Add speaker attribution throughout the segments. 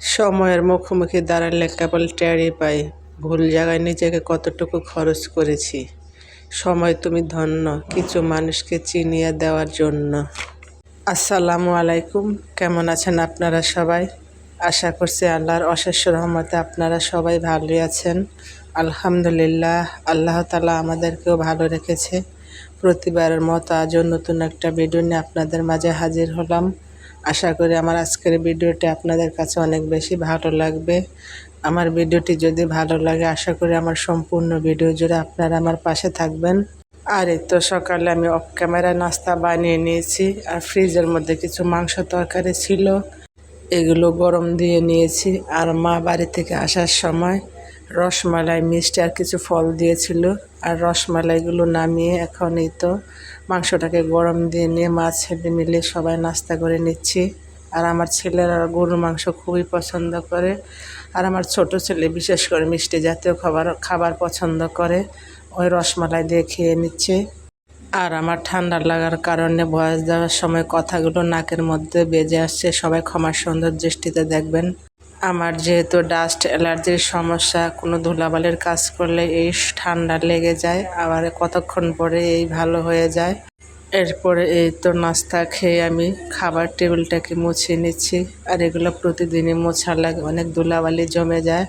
Speaker 1: সময়ের মুখোমুখি দাঁড়ালে কেবল টেরই পাই, ভুল জায়গায় নিজেকে কতটুকু খরচ করেছি। সময় তুমি ধন্য, কিছু মানুষকে চিনিয়ে দেওয়ার জন্য। আসসালামু আলাইকুম, কেমন আছেন আপনারা সবাই? আশা করছি আল্লাহর অশেষ রহমতে আপনারা সবাই ভালোই আছেন। আলহামদুলিল্লাহ, আল্লাহ তালা আমাদেরকেও ভালো রেখেছে। প্রতিবারের মতো আজও নতুন একটা ভিডিও নিয়ে আপনাদের মাঝে হাজির হলাম। আশা করি আমার আজকের ভিডিওটি আপনাদের কাছে অনেক বেশি ভালো লাগবে। আমার ভিডিওটি যদি ভালো লাগে, আশা করি আমার সম্পূর্ণ ভিডিও জুড়ে আপনারা আমার পাশে থাকবেন। আর এই তো সকালে আমি অফ ক্যামেরা নাস্তা বানিয়ে নিয়েছি, আর ফ্রিজের মধ্যে কিছু মাংস তরকারি ছিল। এগুলো গরম দিয়ে নিয়েছি, আর মা বাড়ি থেকে আসার সময় রসমালাই, মিষ্টি আর কিছু ফল দিয়েছিল। আর রসমালাইগুলো নামিয়ে এখন এই তো মাংসটাকে গরম দিয়ে নিয়ে মাছ ছেলে মিলে সবাই নাস্তা করে নিচ্ছি। আর আমার ছেলেরা গরুর মাংস খুবই পছন্দ করে। আর আমার ছোট ছেলে, বিশেষ করে মিষ্টি জাতীয় খাবার খাবার পছন্দ করে, ওই রসমালাই দিয়ে খেয়ে নিচ্ছে। আর আমার ঠান্ডা লাগার কারণে বয়স দেওয়ার সময় কথাগুলো নাকের মধ্যে বেজে আসছে। সবাই ক্ষমার সুন্দর দৃষ্টিতে দেখবেন। আমার যেহেতু ডাস্ট অ্যালার্জির সমস্যা, কোনো ধুলাবালির কাজ করলে এই ঠান্ডা লেগে যায়, আবার কতক্ষণ পরে এই ভালো হয়ে যায়। এরপরে এই তো নাস্তা খেয়ে আমি খাবার টেবিলটাকে মুছে নিচ্ছি, আর এগুলো প্রতিদিনই মোছা লাগে, অনেক ধুলাবালি জমে যায়।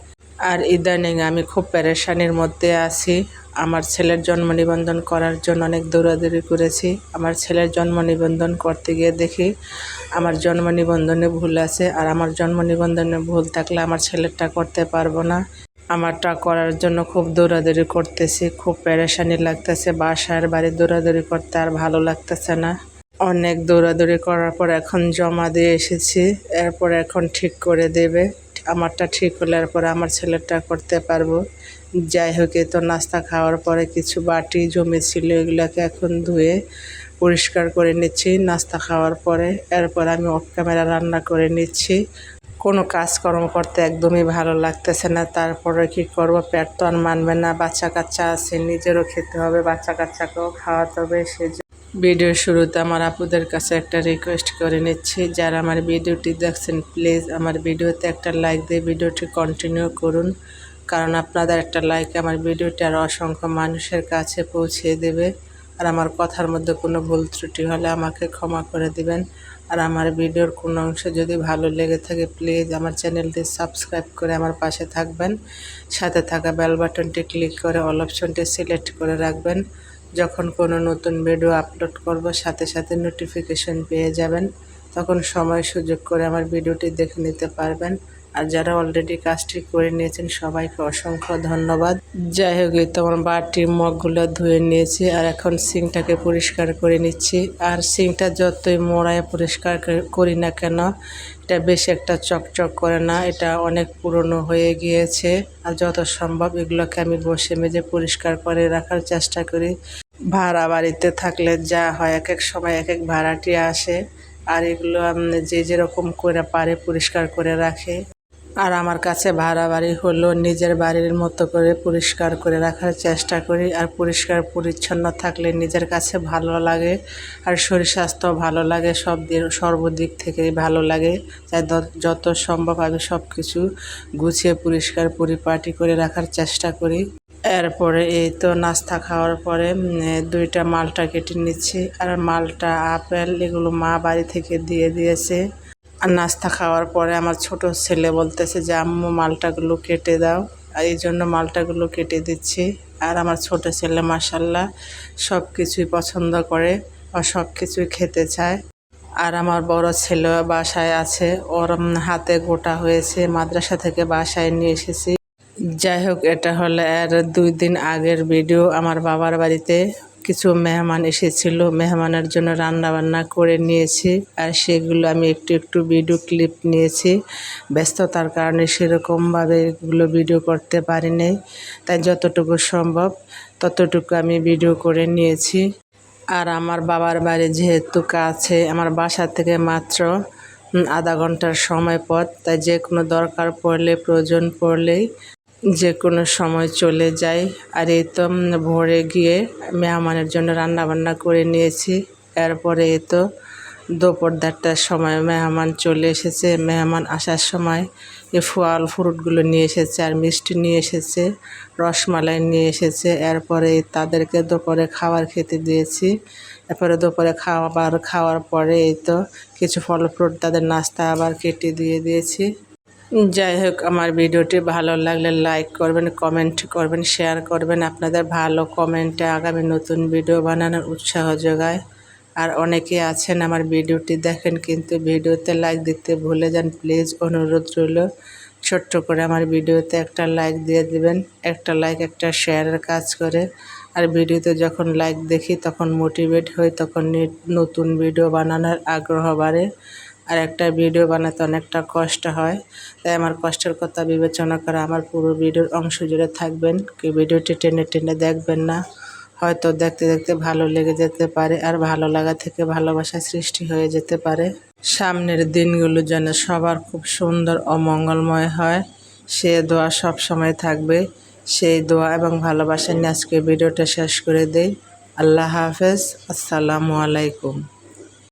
Speaker 1: আর ইদানিং আমি খুব প্যারেশানির মধ্যে আছি। আমার ছেলের জন্ম নিবন্ধন করার জন্য অনেক দৌড়াদৌড়ি করেছি। আমার ছেলের জন্ম নিবন্ধন করতে গিয়ে দেখি আমার জন্ম নিবন্ধনে ভুল আছে আর আমার জন্ম নিবন্ধনে ভুল থাকলে আমার ছেলেরটা করতে পারব না। আমারটা করার জন্য খুব দৌড়াদৌড়ি করতেছি, খুব প্যারেশানি লাগতেছে, বাসার বাড়ি দৌড়াদৌড়ি করতে আর ভালো লাগতেছে না। অনেক দৌড়াদৌড়ি করার পর এখন জমা দিয়ে এসেছি, এরপর এখন ঠিক করে দেবে। আমারটা ঠিক হলে এরপর আমার ছেলেরটা করতে পারব। যাই হোক তো নাস্তা খাওয়ার পরে কিছু বাটি জমেছিল এগুলোকে এখন ধুয়ে পরিষ্কার করে নিচ্ছি। নাস্তা খাওয়ার পরে এরপর আমি অফ ক্যামেরা রান্না করে নিচ্ছি। কোনো কাজকর্ম করতে একদমই ভালো লাগতেছে না। তারপরে কি করব? পেট তো আর মানবে না। বাচ্চা কাচ্চা আছে, নিজেরও খেতে হবে বাচ্চা কাচ্চাকেও খাওয়াতে হবে, সেই ভিডিওর শুরুতে আমার আপুদের কাছে একটা রিকোয়েস্ট করে নিচ্ছি। যারা আমার ভিডিওটি দেখছেন প্লিজ আমার ভিডিওতে একটা লাইক দিয়ে ভিডিওটি কন্টিনিউ করুন। কারণ আপনাদের একটা লাইক আমার ভিডিওটি আর অসংখ্য মানুষের কাছে পৌঁছে দেবে। আর আমার কথার মধ্যে কোনো ভুল ত্রুটি হলে আমাকে ক্ষমা করে দিবেন। আর আমার ভিডিওর কোনো অংশ যদি ভালো লেগে থাকে প্লিজ আমার চ্যানেলটি সাবস্ক্রাইব করে আমার পাশে থাকবেন। সাথে থাকা বেল বাটনটি ক্লিক করে অল অপশনটি সিলেক্ট করে রাখবেন। যখন কোনো নতুন ভিডিও আপলোড করব, সাথে সাথে নোটিফিকেশন পেয়ে যাবেন। তখন সময় সুযোগ করে আমার ভিডিওটি দেখে নিতে পারবেন। আর যারা অলরেডি কাজটি করে নিয়েছেন, সবাইকে অসংখ্য ধন্যবাদ। যাই হোক, এই তোমার বাটির মগগুলো ধুয়ে নিয়েছি, আর এখন সিংটাকে পরিষ্কার করে নিচ্ছি। আর সিংটা যতই মোড়ায় পরিষ্কার করি না কেন, এটা বেশ একটা চকচক করে না, এটা অনেক পুরনো হয়ে গিয়েছে। আর যত সম্ভব এগুলোকে আমি বসে মেজে পরিষ্কার করে রাখার চেষ্টা করি। ভাড়া বাড়িতে থাকলে যা হয়, এক এক সময় এক এক ভাড়াটি আসে। আর এগুলো যে যেরকম করে পারে পরিষ্কার করে রাখে। আর আমার কাছে ভাড়া বাড়ি হলো নিজের বাড়ির মতো করে পরিষ্কার করে রাখার চেষ্টা করি। আর পরিষ্কার পরিচ্ছন্ন থাকলে নিজের কাছে ভালো লাগে। আর শরীর স্বাস্থ্য ভালো লাগে, সব সর্বদিক থেকেই ভালো লাগে। তাই যত সম্ভব আমি সব কিছু গুছিয়ে পরিষ্কার পরিপাটি করে রাখার চেষ্টা করি। এরপরে এই তো নাস্তা খাওয়ার পরে দুইটা মালটা কেটে নিচ্ছি। আর মালটা আপেল এগুলো মা বাড়ি থেকে দিয়ে দিয়েছে। আর নাস্তা খাওয়ার পরে আমার ছোট ছেলে বলতেছে যে, আম্মু, মালটাগুলো কেটে দাও। আর এই জন্য মালটাগুলো কেটে দিচ্ছি। আর আমার ছোট ছেলে মাসাল্লাহ সব কিছুই পছন্দ করে আর সব কিছুই খেতে চায়। আর আমার বড় ছেলে বাসায় আছে। ওর হাতে গোটা হয়েছে। মাদ্রাসা থেকে বাসায় নিয়ে এসেছি। যাই হোক এটা হলো এর দুই দিন আগের ভিডিও। আমার বাবার বাড়িতে কিছু মেহমান এসেছিল, মেহমানের জন্য রান্না বান্না করে নিয়েছি আর সেগুলো আমি একটু একটু ভিডিও ক্লিপ নিয়েছি। ব্যস্ততার কারণে সেরকমভাবে এগুলো ভিডিও করতে পারিনি, তাই যতটুকু সম্ভব ততটুকু আমি ভিডিও করে নিয়েছি। আর আমার বাবার বাড়ি যেহেতু কাছে, আমার বাসা থেকে মাত্র আধা ঘণ্টার সময় পথ, তাই যে কোনো দরকার পড়লে, প্রয়োজন পড়লেই যে কোনো সময় চলে যায় আর এই তো ভোরে গিয়ে মেহমানের জন্য রান্না বান্না করে নিয়েছি। এরপরে এই তো দুপুর দেড়টার সময় মেহমান চলে এসেছে। মেহমান আসার সময় এই ফল, ফ্রুটগুলো নিয়ে এসেছে আর মিষ্টি নিয়ে এসেছে, রসমালাই নিয়ে এসেছে। এরপরে তাদেরকে দুপুরে খাবার খেতে দিয়েছি। এরপরে দুপুরে খাবার, খাওয়ার পরে এই তো কিছু ফল, ফ্রুট, তাদের নাস্তা আবার কেটে দিয়ে দিয়েছি। যাই হোক, আমার ভিডিওটি ভালো লাগলে লাইক করবেন, কমেন্ট করবেন, শেয়ার করবেন আপনাদের ভালো কমেন্টে আগামী নতুন ভিডিও বানানোর উৎসাহ যোগায়। আর অনেকে আছেন আমার ভিডিওটি দেখেন কিন্তু ভিডিওতে লাইক দিতে ভুলে যান, প্লিজ অনুরোধ রইল। ছোট্ট করে আমার ভিডিওতে একটা লাইক দিয়ে দিবেন, একটা লাইক, একটা শেয়ারের কাজ করে। আর ভিডিওতে যখন লাইক দেখি তখন মোটিভেট হই, তখন নতুন ভিডিও বানানোর আগ্রহ বাড়ে। আর একটা ভিডিও বানাতে অনেকটা কষ্ট হয়। তাই আমার কষ্টের কথা বিবেচনা করে আমার পুরো ভিডিওর অংশ জুড়ে থাকবেন। কি ভিডিওটি টেনে টেনে দেখবেন না। হয়তো দেখতে দেখতে ভালো লেগে যেতে পারে আর ভালো লাগা থেকে ভালোবাসা সৃষ্টি হয়ে যেতে পারে। সামনের দিনগুলো যেন সবার খুব সুন্দর ও মঙ্গলময় হয়। সে দোয়া সব সময় থাকবে। সেই দোয়া এবং ভালোবাসা নিয়ে আজকে ভিডিওটা শেষ করে দেই। আল্লাহ হাফেজ। আসসালামু আলাইকুম।